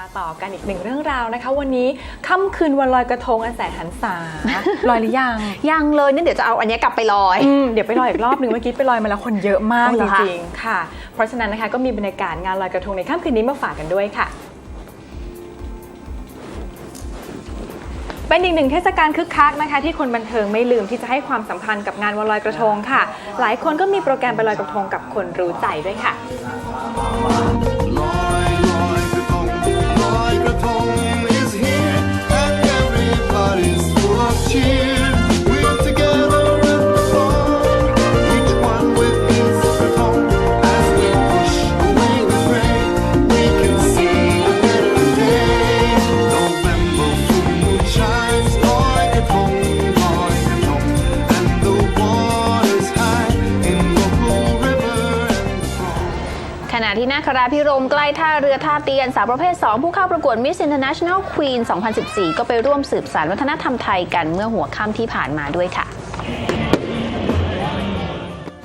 มาต่อกันอีกหนึ่งเรื่องราวนะคะ วันนี้ค่ำคืนวันลอยกระทงอันแสนหันษาลอยหรือยังยังเลยนี่เดี๋ยวจะเอาอันเนี้ยกลับไปลอย อืมเดี๋ยวไปลอยอีกรอบหนึ่งเมื่อกี้ไปลอยมาแล้วคนเยอะมากอ๋อเหจรอคะ ริงๆค่ะ เพราะฉะนั้นนะคะก็มีบรรยากาศงานลอยกระทงในค่ำคืนนี้มาฝากกันด้วยค่ะ เป็นอีกหนึ่งเทศกาลคึกคักนะคะ ที่คนบันเทิงไม่ลืมที่จะให้ความสัมพันธ์กับงานวันลอยกระทงค่ะ หลายคนก็มีโปรแกรมไปลอยกระทงกับคนรู้ใจด้วยค่ะล ณะที่นาคราพิรมใกล้ท่าเรือท่าเตียนสาวประเภท 2 ผู้เข้าประกวด Miss International Queen 2014 ก็ไปร่วมสืบสานวัฒนธรรมไทยกันเมื่อหัวค่ำที่ผ่านมาด้วยค่ะ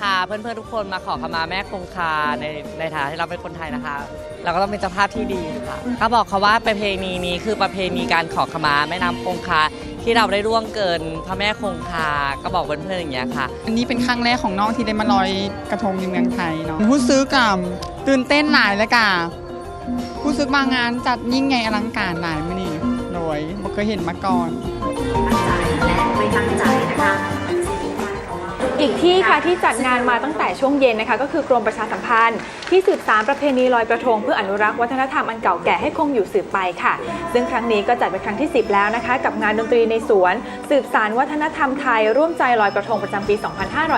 พาเพื่อนๆ ทุกคนมาขอขมาแม่คงคาในในฐานะที่เราเป็นคนไทยนะคะ เราก็ต้องเป็นเจ้าภาพที่ดีค่ะก็บอกเขาว่าประเพณีนี้คือประเพณีการขอขมาแม่น้ำคงคา ที่เราได้ร่วงเกินพระแม่คงคา ก็บอกเพื่อนๆอย่างเงี้ยค่ะ อันนี้เป็นครั้งแรกของน้องที่ได้มาลอยกระทงในเมืองไทยเนาะผู้ซื้อกับตื่นเต้นหลายเลยกะผู้ซื้อมางานจัดยิ่งใหญ่อลังการหลายมื่อนี่โดยบ่เคยเห็นมาก่อน อีกที่ค่ะที่จัดงานมาตั้งแต่ช่วงเย็นนะคะ ก็คือกรมประชาสัมพันธ์ ที่สืบสารประเพณีลอยกระทงเพื่ออนุรักษ์วัฒนธรรมอันเก่าแก่ให้คงอยู่สืบไปค่ะ ซึ่งครั้งนี้ก็จัดเป็นครั้งที่ 10 แล้วนะคะ กับงานดนตรีในสวน สืบสารวัฒนธรรมไทย ร่วมใจลอยกระทงประจำปี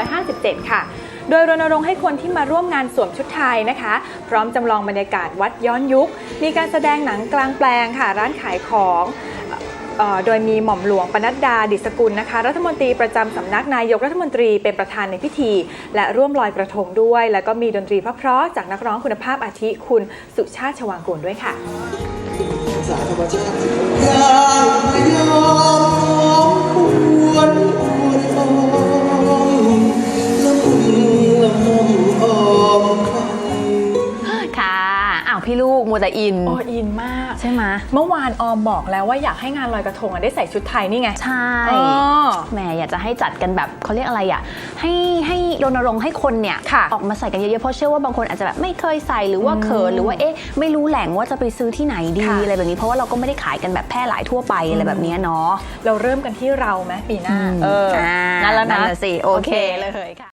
2557 ค่ะโดยรณรงค์ให้คนที่มาร่วมงานสวมชุดไทยนะคะ พร้อมจำลองบรรยากาศวัดย้อนยุค มีการแสดงหนังกลางแปลงค่ะ ร้านขายของเอ่อ โดยมีหม่อมหลวงปนัดดาดิสกุลนะคะ รัฐมนตรีประจำสำนักนายกรัฐมนตรีเป็นประธานในพิธี และร่วมลอยกระทงด้วย แล้วก็มีดนตรีเพราะๆจากนักร้องคุณภาพอาทิคุณสุชาติชวางกูลด้วยค่ะ พี่ลูกมัวแต่อิน โอ้อินมาก ใช่ไหมเมื่อวานออมบอกแล้วว่าอยากให้งานลอยกระทงอะได้ใส่ชุดไทยนี่ไง ใช่อ๋อแหมอยากจะให้จัดกันแบบเขาเรียกอะไรอะ ให้ให้รณรงค์ให้คนเนี่ยค่ะออกมาใส่กันเยอะๆ เพราะเชื่อว่าบางคนอาจจะแบบไม่เคยใส่หรือว่าเขินหรือว่าเอ๊ะไม่รู้แหล่งว่าจะไปซื้อที่ไหนดีค่ะ อะไรแบบนี้เพราะว่าเราก็ไม่ได้ขายกันแบบแพร่หลายทั่วไปอะไรแบบเนี้ยเนาะเราเริ่มกันที่เราไหมปีหน้า เอออ่านั่นแล้วนะนั่นแหละสิโอเค เลยค่ะ